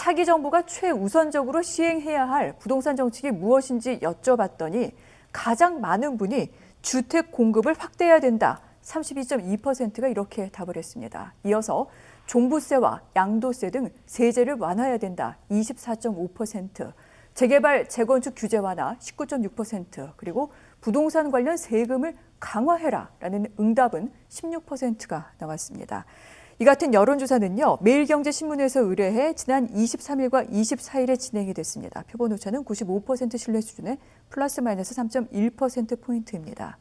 차기 정부가 최우선적으로 시행해야 할 부동산 정책이 무엇인지 여쭤봤더니 가장 많은 분이 주택 공급을 확대해야 된다. 32.2%가 이렇게 답을 했습니다. 이어서 종부세와 양도세 등 세제를 완화해야 된다. 24.5%, 재개발, 재건축 규제 완화 19.6%, 그리고 부동산 관련 세금을 강화해라라는 응답은 16%가 나왔습니다. 이 같은 여론조사는요, 매일경제신문에서 의뢰해 지난 23일과 24일에 진행이 됐습니다. 표본 오차는 95% 신뢰 수준의 플러스 마이너스 3.1%포인트입니다.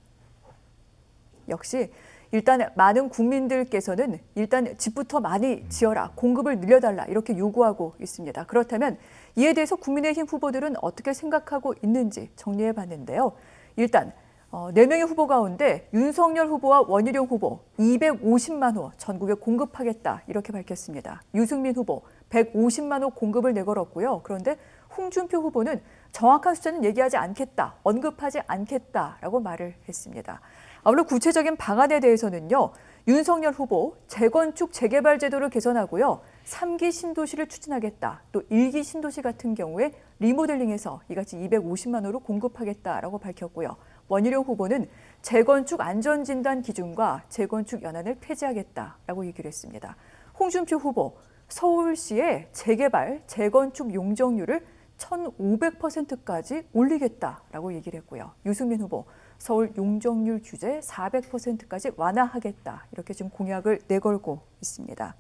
역시 일단 많은 국민들께서는 일단 집부터 많이 지어라, 공급을 늘려달라 이렇게 요구하고 있습니다. 그렇다면 이에 대해서 국민의힘 후보들은 어떻게 생각하고 있는지 정리해 봤는데요. 일단 어, 4명의 후보 가운데 윤석열 후보와 원희룡 후보 250만 호 전국에 공급하겠다 이렇게 밝혔습니다. 유승민 후보 150만 호 공급을 내걸었고요. 그런데 홍준표 후보는 정확한 숫자는 얘기하지 않겠다, 언급하지 않겠다라고 말을 했습니다. 아울러 구체적인 방안에 대해서는요. 윤석열 후보 재건축 재개발 제도를 개선하고요. 3기 신도시를 추진하겠다. 또 1기 신도시 같은 경우에 리모델링해서 이같이 250만 호로 공급하겠다라고 밝혔고요. 원희룡 후보는 재건축 안전진단 기준과 재건축 연한을 폐지하겠다라고 얘기를 했습니다. 홍준표 후보 서울시의 재개발, 재건축 용적률을 1,500%까지 올리겠다라고 얘기를 했고요. 유승민 후보 서울 용적률 규제 400%까지 완화하겠다 이렇게 지금 공약을 내걸고 있습니다.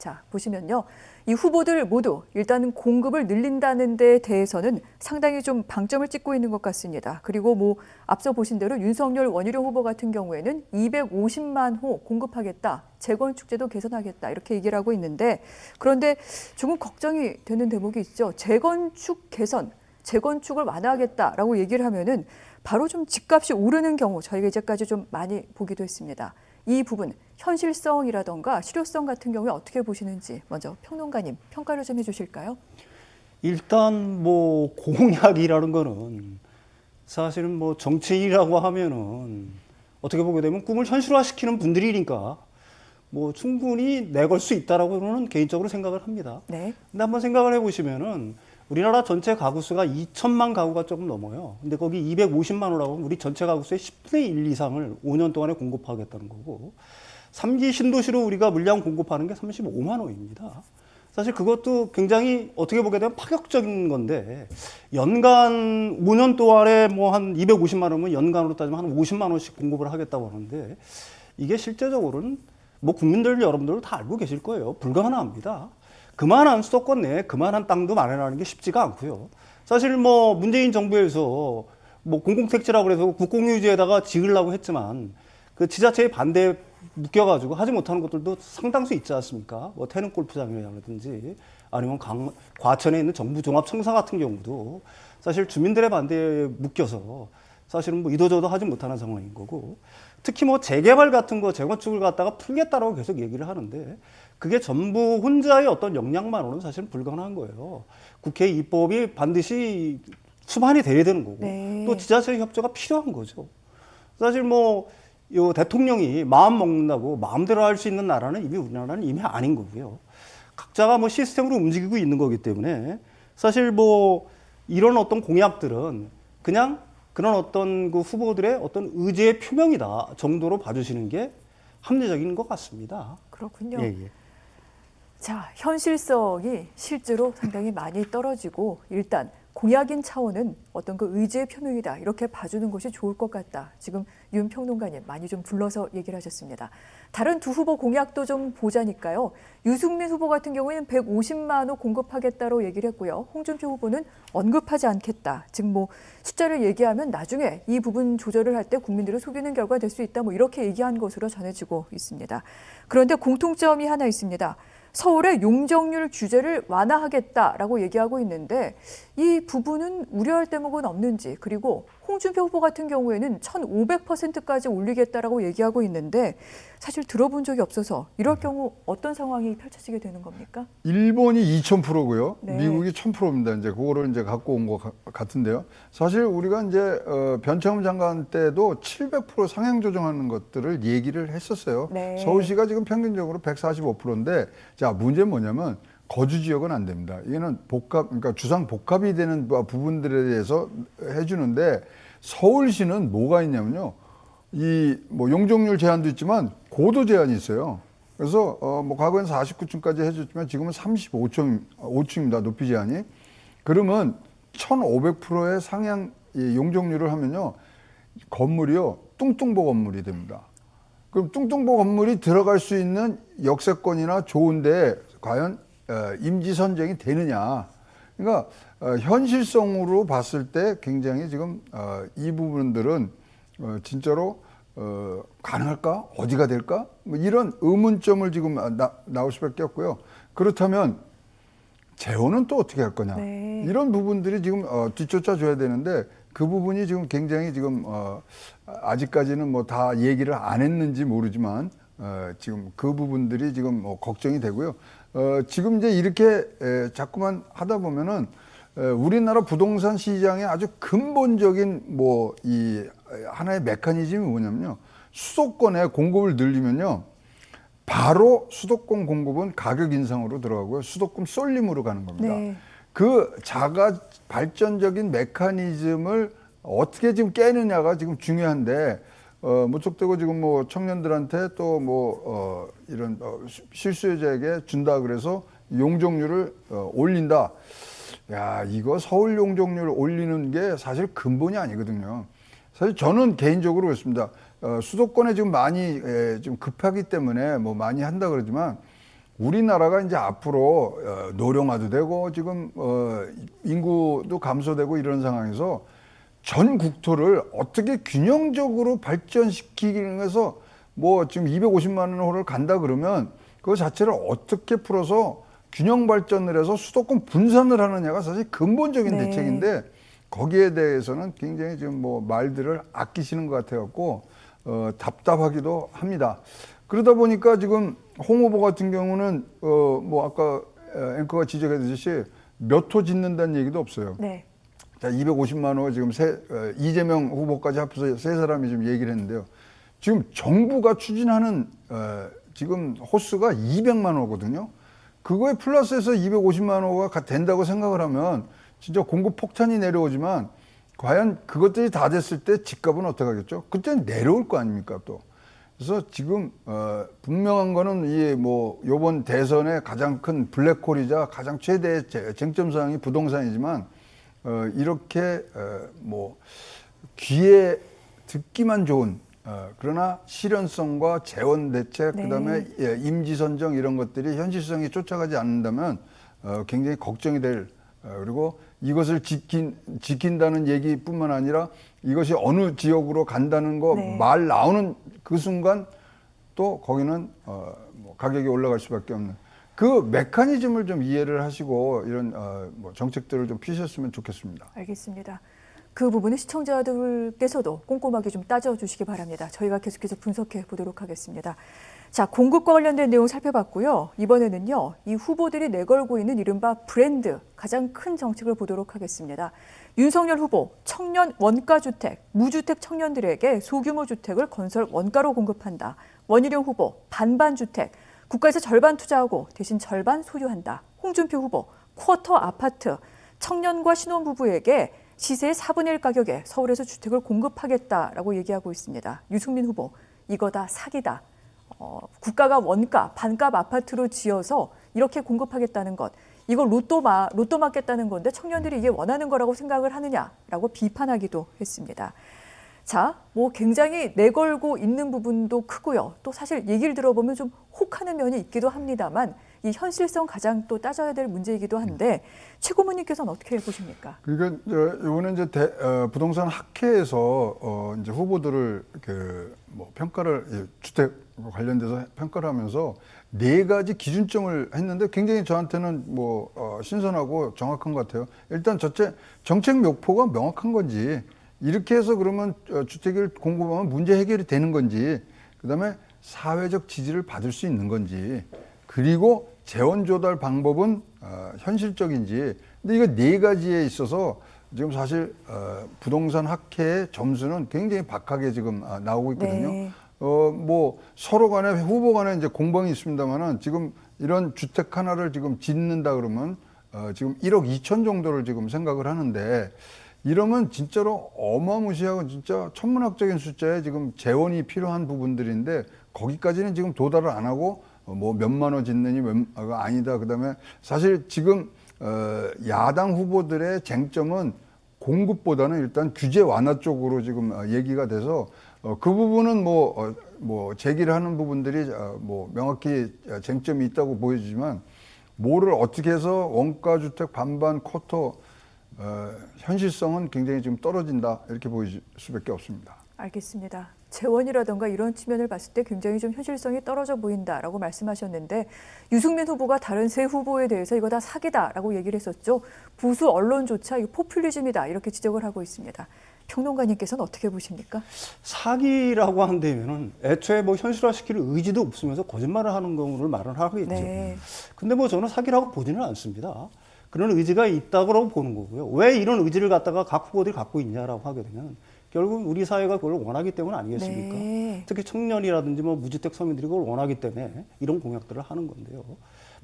자 보시면요, 이 후보들 모두 일단은 공급을 늘린다는 데 대해서는 상당히 좀 방점을 찍고 있는 것 같습니다. 그리고 뭐 앞서 보신 대로 윤석열 원희룡 후보 같은 경우에는 250만 호 공급하겠다, 재건축제도 개선하겠다 이렇게 얘기를 하고 있는데 그런데 조금 걱정이 되는 대목이 있죠. 재건축 개선, 재건축을 완화하겠다라고 얘기를 하면은 바로 좀 집값이 오르는 경우 저희가 이제까지 좀 많이 보기도 했습니다. 이 부분 현실성이라던가 실효성 같은 경우에 어떻게 보시는지 먼저 평론가님 평가를 좀 해주실까요? 일단 뭐 공약이라는 거는 사실은 뭐 정치인이라고 하면은 어떻게 보게 되면 꿈을 현실화시키는 분들이니까 뭐 충분히 내걸 수 있다라고는 개인적으로 생각을 합니다. 네. 근데 한번 생각을 해보시면은 우리나라 전체 가구 수가 2천만 가구가 조금 넘어요. 근데 거기 250만 호라고 하면 우리 전체 가구 수의 10분의 1 이상을 5년 동안에 공급하겠다는 거고 3기 신도시로 우리가 물량 공급하는 게 35만 호입니다. 사실 그것도 굉장히 어떻게 보게 되면 파격적인 건데 연간 5년 동안에 뭐 한 250만 원이면 연간으로 따지면 한 50만 원씩 공급을 하겠다고 하는데 이게 실제적으로는 뭐 국민들 여러분들도 다 알고 계실 거예요. 불가능합니다. 그만한 수도권 내에 그만한 땅도 마련하는 게 쉽지가 않고요. 사실 뭐 문재인 정부에서 뭐 공공택지라고 그래서 국공유지에다가 지으려고 했지만 그 지자체의 반대에 묶여가지고 하지 못하는 것들도 상당수 있지 않습니까? 뭐 태릉 골프장이라든지 아니면 강, 과천에 있는 정부 종합 청사 같은 경우도 사실 주민들의 반대에 묶여서 사실은 뭐 이도저도 하지 못하는 상황인 거고 특히 뭐 재개발 같은 거 재건축을 갖다가 풀겠다라고 계속 얘기를 하는데 그게 전부 혼자의 어떤 역량만으로는 사실은 불가능한 거예요. 국회 입법이 반드시 수반이 돼야 되는 거고 네. 또 지자체 협조가 필요한 거죠. 사실 뭐, 요 대통령이 마음 먹는다고 마음대로 할 수 있는 나라는 이미 우리나라는 이미 아닌 거고요. 각자가 뭐 시스템으로 움직이고 있는 거기 때문에 사실 뭐 이런 어떤 공약들은 그냥 그런 어떤 그 후보들의 어떤 의지의 표명이다 정도로 봐주시는 게 합리적인 것 같습니다. 그렇군요. 예, 예. 자, 현실성이 실제로 상당히 많이 떨어지고 일단 공약인 차원은 어떤 그 의지의 표명이다 이렇게 봐주는 것이 좋을 것 같다. 지금 윤 평론가님 많이 좀 불러서 얘기를 하셨습니다. 다른 두 후보 공약도 좀 보자니까요. 유승민 후보 같은 경우에는 150만 호 공급하겠다로 얘기를 했고요. 홍준표 후보는 언급하지 않겠다. 즉 뭐 숫자를 얘기하면 나중에 이 부분 조절을 할 때 국민들을 속이는 결과 될 수 있다. 뭐 이렇게 얘기한 것으로 전해지고 있습니다. 그런데 공통점이 하나 있습니다. 서울의 용적률 규제를 완화하겠다라고 얘기하고 있는데 이 부분은 우려할 대목은 없는지 그리고 홍준표 후보 같은 경우에는 1,500%까지 올리겠다라고 얘기하고 있는데 사실 들어본 적이 없어서 이럴 경우 어떤 상황이 펼쳐지게 되는 겁니까? 일본이 2,000%고요. 네. 미국이 1,000%입니다. 이제 그거를 이제 갖고 온 것 같은데요. 사실 우리가 이제 어, 변창흠 장관 때도 700% 상향 조정하는 것들을 얘기를 했었어요. 네. 서울시가 지금 평균적으로 145%인데 자 문제는 뭐냐면 거주 지역은 안 됩니다. 이거는 복합, 그러니까 주상 복합이 되는 부- 부분들에 대해서 해주는데 서울시는 뭐가 있냐면요. 이 뭐 용적률 제한도 있지만 고도 제한이 있어요. 그래서 어 뭐 과거엔 49층까지 해줬지만 지금은 35층 5층입니다. 높이 제한이. 그러면 1,500%의 상향 이 용적률을 하면요. 건물이요. 뚱뚱보 건물이 됩니다. 그럼 뚱뚱보 건물이 들어갈 수 있는 역세권이나 좋은데 과연 어, 임지 선정이 되느냐? 그러니까 어, 현실성으로 봤을 때 굉장히 지금 어, 이 부분들은 어, 진짜로 어, 가능할까? 어디가 될까? 뭐 이런 의문점을 지금 나, 나올 수밖에 없고요. 그렇다면 재혼은 또 어떻게 할 거냐? 네. 이런 부분들이 지금 어, 뒤쫓아 줘야 되는데 그 부분이 지금 굉장히 지금 어, 아직까지는 뭐 다 얘기를 안 했는지 모르지만 어, 지금 그 부분들이 지금 뭐 걱정이 되고요. 어, 지금 이제 이렇게 에, 자꾸만 하다 보면은 에, 우리나라 부동산 시장의 아주 근본적인 뭐 이 하나의 메커니즘이 뭐냐면요. 수도권에 공급을 늘리면요. 바로 수도권 공급은 가격 인상으로 들어가고요. 수도권 쏠림으로 가는 겁니다. 네. 그 자가 발전적인 메커니즘을 어떻게 지금 깨느냐가 지금 중요한데 어, 무턱대고 지금 뭐 청년들한테 또뭐 어, 이런 어, 시- 실수요자에게 준다 그래서 용적률을 어, 올린다. 야 이거 서울 용적률 올리는 게 사실 근본이 아니거든요. 사실 저는 개인적으로 그렇습니다. 어, 수도권에 지금 많이 에, 좀 급하기 때문에 뭐 많이 한다 그러지만 우리나라가 이제 앞으로 어, 노령화도 되고 지금 어, 인구도 감소되고 이런 상황에서 전 국토를 어떻게 균형적으로 발전시키기 위해서 뭐 지금 250만 원 호를 간다 그러면 그 자체를 어떻게 풀어서 균형 발전을 해서 수도권 분산을 하느냐가 사실 근본적인 네. 대책인데 거기에 대해서는 굉장히 지금 뭐 말들을 아끼시는 것 같아갖고 어, 답답하기도 합니다. 그러다 보니까 지금 홍 후보 같은 경우는 어, 뭐 아까 어, 앵커가 지적했듯이 몇 호 짓는다는 얘기도 없어요. 네. 자, 250만 호 지금 세, 어, 이재명 후보까지 합해서 세 사람이 지금 얘기를 했는데요. 지금 정부가 추진하는 어, 지금 호수가 200만 호거든요. 그거에 플러스해서 250만 호가 가- 된다고 생각을 하면 진짜 공급 폭탄이 내려오지만 과연 그것들이 다 됐을 때 집값은 어떻게 하겠죠? 그때는 내려올 거 아닙니까 또. 그래서 지금 어, 분명한 거는 이 뭐 요번 대선의 가장 큰 블랙홀이자 가장 최대의 제- 쟁점 사항이 부동산이지만 어, 이렇게 어, 뭐 귀에 듣기만 좋은 어, 그러나 실현성과 재원 대책 네. 그다음에 예, 임지 선정 이런 것들이 현실성이 쫓아가지 않는다면 어, 굉장히 걱정이 될 어, 그리고 이것을 지킨 지킨다는 얘기뿐만 아니라 이것이 어느 지역으로 간다는 거 네. 말 나오는 그 순간 또 거기는 어, 뭐 가격이 올라갈 수밖에 없는 그 메커니즘을 좀 이해를 하시고 이런 어, 뭐 정책들을 좀 피셨으면 좋겠습니다. 알겠습니다. 그 부분은 시청자들께서도 꼼꼼하게 좀 따져주시기 바랍니다. 저희가 계속해서 분석해 보도록 하겠습니다. 자, 공급과 관련된 내용 살펴봤고요. 이번에는요, 이 후보들이 내걸고 있는 이른바 브랜드, 가장 큰 정책을 보도록 하겠습니다. 윤석열 후보, 청년 원가주택, 무주택 청년들에게 소규모 주택을 건설 원가로 공급한다. 원희룡 후보, 반반주택, 국가에서 절반 투자하고 대신 절반 소유한다. 홍준표 후보, 쿼터 아파트, 청년과 신혼부부에게 시세의 4분의 1 가격에 서울에서 주택을 공급하겠다라고 얘기하고 있습니다. 유승민 후보, 이거 다 사기다. 어, 국가가 원가, 반값 아파트로 지어서 이렇게 공급하겠다는 것. 이거 로또 마, 로또 맞겠다는 건데 청년들이 이게 원하는 거라고 생각을 하느냐라고 비판하기도 했습니다. 자, 뭐 굉장히 내걸고 있는 부분도 크고요. 또 사실 얘기를 들어보면 좀 혹하는 면이 있기도 합니다만 이 현실성 가장 또 따져야 될 문제이기도 한데 최고문님께서는 어떻게 보십니까? 그러니까 저 이번에 이제 대, 어, 부동산 학회에서 어, 이제 후보들을 그 뭐 평가를 예, 주택 관련돼서 평가를 하면서 네 가지 기준점을 했는데 굉장히 저한테는 뭐 어, 신선하고 정확한 것 같아요. 일단 첫째 정책 묘포가 명확한 건지 이렇게 해서 그러면 어, 주택을 공급하면 문제 해결이 되는 건지 그 다음에 사회적 지지를 받을 수 있는 건지 그리고 재원 조달 방법은 어, 현실적인지 근데 이거 네 가지에 있어서 지금 사실 어, 부동산 학회의 점수는 굉장히 박하게 지금 아, 나오고 있거든요. 네. 어 뭐 서로 간에 후보 간에 이제 공방이 있습니다만은 지금 이런 주택 하나를 지금 짓는다 그러면 어, 지금 1억 2천 정도를 지금 생각을 하는데 이러면 진짜로 어마무시하고 진짜 천문학적인 숫자에 지금 재원이 필요한 부분들인데 거기까지는 지금 도달을 안 하고 어, 뭐 몇만 원 짓느니 몇가 아니다. 그다음에 사실 지금 어, 야당 후보들의 쟁점은 공급보다는 일단 규제 완화 쪽으로 지금 어, 얘기가 돼서 어, 그 부분은 뭐, 어, 뭐 제기를 하는 부분들이 어, 뭐 명확히 쟁점이 있다고 보여지지만 뭐를 어떻게 해서 원가 주택 반반 쿼터 어, 현실성은 굉장히 지금 떨어진다 이렇게 보일 수밖에 없습니다. 알겠습니다. 재원이라던가 이런 측면을 봤을 때 굉장히 좀 현실성이 떨어져 보인다라고 말씀하셨는데 유승민 후보가 다른 세 후보에 대해서 이거 다 사기다라고 얘기를 했었죠. 보수 언론조차 이거 포퓰리즘이다 이렇게 지적을 하고 있습니다. 평론가님께서는 어떻게 보십니까? 사기라고 한다면은 애초에 뭐 현실화시킬 의지도 없으면서 거짓말을 하는 거를 말을 하겠죠. 네. 근데 뭐 저는 사기라고 보지는 않습니다. 그런 의지가 있다고 보는 거고요. 왜 이런 의지를 갖다가 각 후보들이 갖고 있냐라고 하게 되면 결국 우리 사회가 그걸 원하기 때문 아니겠습니까? 네. 특히 청년이라든지 뭐 무주택 서민들이 그걸 원하기 때문에 이런 공약들을 하는 건데요.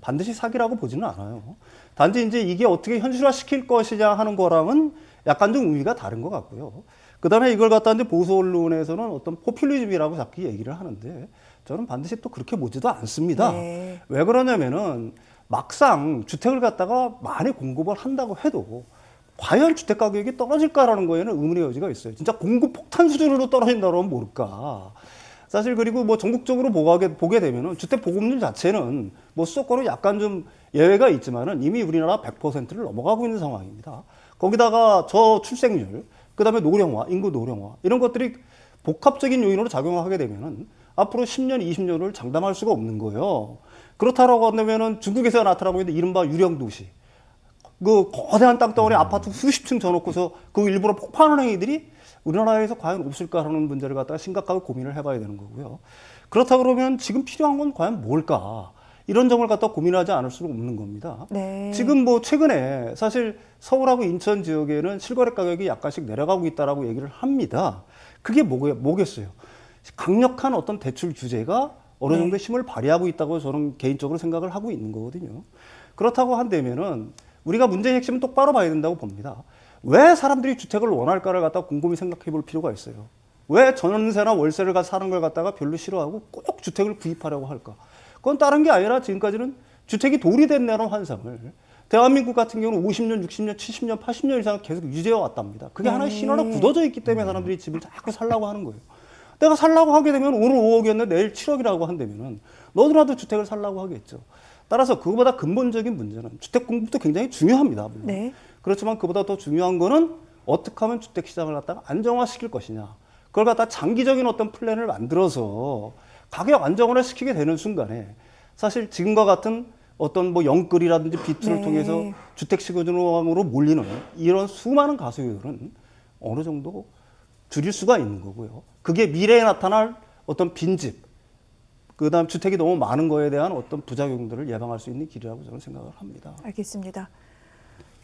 반드시 사기라고 보지는 않아요. 단지 이제 이게 어떻게 현실화 시킬 것이냐 하는 거랑은 약간 좀 의미가 다른 것 같고요. 그 다음에 이걸 갖다 이제 보수 언론에서는 어떤 포퓰리즘이라고 자꾸 얘기를 하는데 저는 반드시 또 그렇게 보지도 않습니다. 네. 왜 그러냐면은 막상 주택을 갖다가 많이 공급을 한다고 해도 과연 주택 가격이 떨어질까라는 거에는 의문의 여지가 있어요. 진짜 공급 폭탄 수준으로 떨어진다면 모를까. 사실 그리고 뭐 전국적으로 보게, 보게 되면은 주택 보급률 자체는 뭐 수도권은 약간 좀 예외가 있지만은 이미 우리나라 100%를 넘어가고 있는 상황입니다. 거기다가 저 출생률, 그 다음에 노령화, 인구 노령화 이런 것들이 복합적인 요인으로 작용하게 되면은 앞으로 10년, 20년을 장담할 수가 없는 거예요. 그렇다라고 한다면은 중국에서 나타나고 있는 이른바 유령 도시. 그 거대한 땅덩어리 아파트 수십 층 져놓고서 그 일부러 폭파하는 행위들이 우리나라에서 과연 없을까라는 문제를 갖다가 심각하게 고민을 해봐야 되는 거고요. 그렇다 그러면 지금 필요한 건 과연 뭘까? 이런 점을 갖다 고민하지 않을 수는 없는 겁니다. 네. 지금 뭐 최근에 사실 서울하고 인천 지역에는 실거래 가격이 약간씩 내려가고 있다라고 얘기를 합니다. 그게 뭐겠어요? 강력한 어떤 대출 규제가 어느 네. 정도 힘을 발휘하고 있다고 저는 개인적으로 생각을 하고 있는 거거든요. 그렇다고 한다면은 우리가 문제의 핵심은 똑바로 봐야 된다고 봅니다. 왜 사람들이 주택을 원할까를 갖다 곰곰이 생각해 볼 필요가 있어요. 왜 전세나 월세를 가 사는 걸 갖다가 별로 싫어하고 꼭 주택을 구입하려고 할까? 그건 다른 게 아니라 지금까지는 주택이 돌이 됐다는 환상을 대한민국 같은 경우는 50년, 60년, 70년, 80년 이상 계속 유지해 왔답니다. 그게 하나의 네. 신화로 굳어져 있기 때문에 사람들이 집을 자꾸 살라고 하는 거예요. 내가 살라고 하게 되면 오늘 5억이었는데 내일 7억이라고 한다면은 너도나도 주택을 살라고 하겠죠. 따라서 그거보다 근본적인 문제는 주택 공급도 굉장히 중요합니다. 물론. 네. 그렇지만 그보다 더 중요한 거는 어떻게 하면 주택 시장을 갖다가 안정화시킬 것이냐. 그걸 갖다 장기적인 어떤 플랜을 만들어서 가격 안정화를 시키게 되는 순간에 사실 지금과 같은 어떤 뭐 영끌이라든지 비투를 네. 통해서 주택 시장으로 몰리는 이런 수많은 가수들은 어느 정도 줄일 수가 있는 거고요. 그게 미래에 나타날 어떤 빈집, 그 다음 주택이 너무 많은 거에 대한 어떤 부작용들을 예방할 수 있는 길이라고 저는 생각을 합니다. 알겠습니다.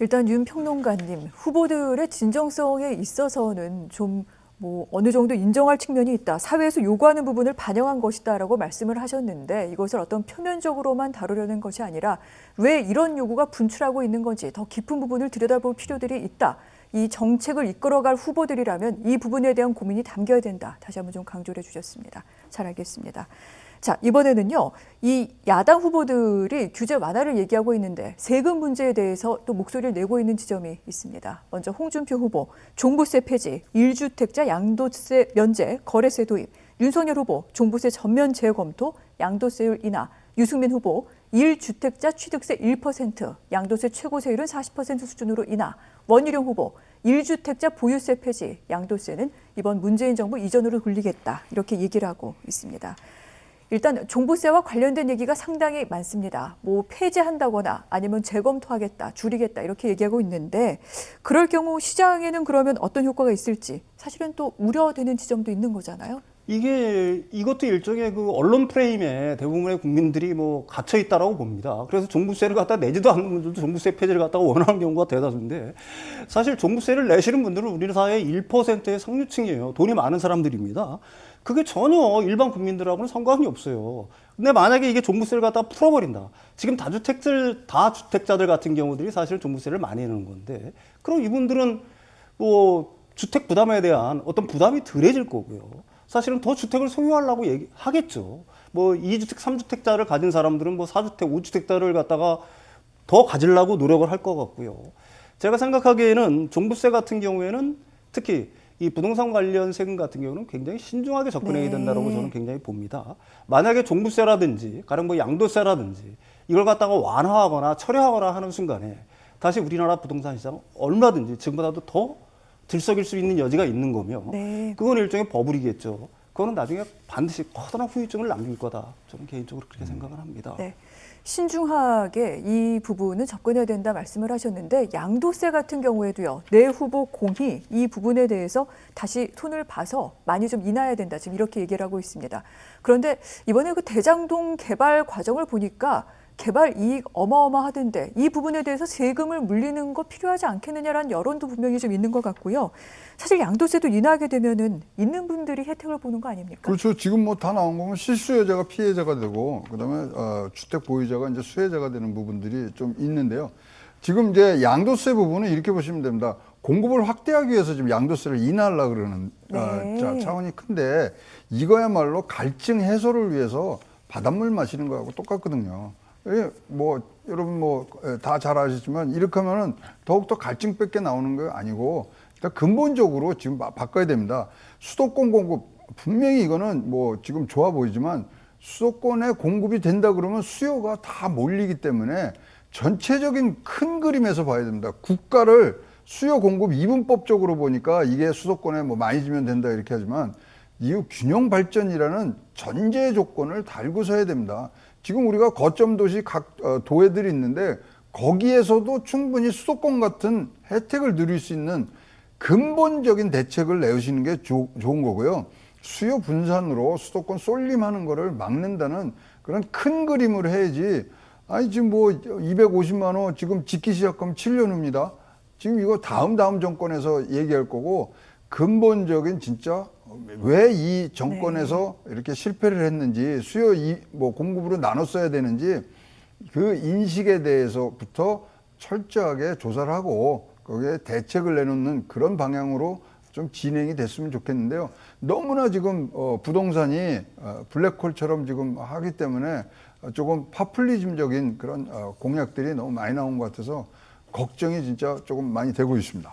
일단 윤 평론가님 후보들의 진정성에 있어서는 좀뭐 어느 정도 인정할 측면이 있다. 사회에서 요구하는 부분을 반영한 것이다라고 말씀을 하셨는데 이것을 어떤 표면적으로만 다루려는 것이 아니라 왜 이런 요구가 분출하고 있는 건지 더 깊은 부분을 들여다볼 필요들이 있다. 이 정책을 이끌어갈 후보들이라면 이 부분에 대한 고민이 담겨야 된다. 다시 한번 좀 강조를 해주셨습니다. 잘 알겠습니다. 자, 이번에는요, 이 야당 후보들이 규제 완화를 얘기하고 있는데 세금 문제에 대해서 또 목소리를 내고 있는 지점이 있습니다. 먼저 홍준표 후보, 종부세 폐지, 1주택자 양도세 면제, 거래세 도입, 윤석열 후보, 종부세 전면 재검토, 양도세율 인하, 유승민 후보, 1주택자 취득세 1%, 양도세 최고세율은 40% 수준으로 인하, 원희룡 후보, 1주택자 보유세 폐지, 양도세는 이번 문재인 정부 이전으로 돌리겠다. 이렇게 얘기를 하고 있습니다. 일단 종부세와 관련된 얘기가 상당히 많습니다. 뭐 폐지한다거나 아니면 재검토하겠다, 줄이겠다 이렇게 얘기하고 있는데 그럴 경우 시장에는 그러면 어떤 효과가 있을지 사실은 또 우려되는 지점도 있는 거잖아요. 이게 이것도 일종의 그 언론 프레임에 대부분의 국민들이 뭐 갇혀 있다라고 봅니다. 그래서 종부세를 갖다 내지도 않는 분들도 종부세 폐지를 갖다가 원하는 경우가 대다수인데 사실 종부세를 내시는 분들은 우리 사회의 1%의 상류층이에요. 돈이 많은 사람들입니다. 그게 전혀 일반 국민들하고는 상관이 없어요. 근데 만약에 이게 종부세를 갖다 풀어버린다. 지금 다주택들 다주택자들 같은 경우들이 사실 종부세를 많이 내는 건데 그럼 이분들은 뭐 주택 부담에 대한 어떤 부담이 덜해질 거고요. 사실은 더 주택을 소유하려고 얘기 하겠죠. 뭐 2주택, 3주택자를 가진 사람들은 뭐 4주택, 5주택자를 갖다가 더 가지려고 노력을 할 것 같고요. 제가 생각하기에는 종부세 같은 경우에는 특히 이 부동산 관련 세금 같은 경우는 굉장히 신중하게 접근해야 네. 된다고 저는 굉장히 봅니다. 만약에 종부세라든지 가령 뭐 양도세라든지 이걸 갖다가 완화하거나 철회하거나 하는 순간에 다시 우리나라 부동산 시장 은 얼마든지 지금보다도 더 들썩일 수 있는 여지가 있는 거며 네. 그건 일종의 버블이겠죠. 그거는 나중에 반드시 커다란 후유증을 남길 거다. 저는 개인적으로 그렇게 생각을 합니다. 네. 신중하게 이 부분은 접근해야 된다 말씀을 하셨는데 양도세 같은 경우에도요. 내 후보 공이 이 부분에 대해서 다시 손을 봐서 많이 좀 인하해야 된다. 지금 이렇게 얘기를 하고 있습니다. 그런데 이번에 그 대장동 개발 과정을 보니까 개발 이익 어마어마하던데 이 부분에 대해서 세금을 물리는 거 필요하지 않겠느냐라는 여론도 분명히 좀 있는 것 같고요. 사실 양도세도 인하하게 되면은 있는 분들이 혜택을 보는 거 아닙니까? 그렇죠. 지금 뭐 다 나온 거면 실수요자가 피해자가 되고 그다음에 어, 주택 보유자가 이제 수혜자가 되는 부분들이 좀 있는데요. 지금 이제 양도세 부분은 이렇게 보시면 됩니다. 공급을 확대하기 위해서 지금 양도세를 인하하려고 그러는 어, 네. 자, 차원이 큰데 이거야말로 갈증 해소를 위해서 바닷물 마시는 거하고 똑같거든요. 예, 뭐 여러분 뭐 다 잘 아시지만 이렇게 하면은 더욱더 갈증밖에 나오는 거 아니고 일단 근본적으로 지금 바- 바꿔야 됩니다. 수도권 공급 분명히 이거는 뭐 지금 좋아 보이지만 수도권에 공급이 된다 그러면 수요가 다 몰리기 때문에 전체적인 큰 그림에서 봐야 됩니다. 국가를 수요 공급 이분법적으로 보니까 이게 수도권에 뭐 많이 지면 된다 이렇게 하지만 이 균형 발전이라는 전제 조건을 달고서 해야 됩니다. 지금 우리가 거점 도시 각 어, 도회들이 있는데 거기에서도 충분히 수도권 같은 혜택을 누릴 수 있는 근본적인 대책을 내시는 게 조- 좋은 거고요. 수요 분산으로 수도권 쏠림하는 거를 막는다는 그런 큰 그림을 해야지. 아니 지금 뭐 250만 원 지금 짓기 시작하면 7년 후입니다. 지금 이거 다음 다음 정권에서 얘기할 거고 근본적인 진짜 왜 이 정권에서 이렇게 실패를 했는지 수요 이 뭐 공급으로 나눠 써야 되는지 그 인식에 대해서부터 철저하게 조사를 하고 거기에 대책을 내놓는 그런 방향으로 좀 진행이 됐으면 좋겠는데요. 너무나 지금 어, 부동산이 어, 블랙홀처럼 지금 하기 때문에 어, 조금 파퓰리즘적인 그런 어, 공약들이 너무 많이 나온 것 같아서 걱정이 진짜 조금 많이 되고 있습니다.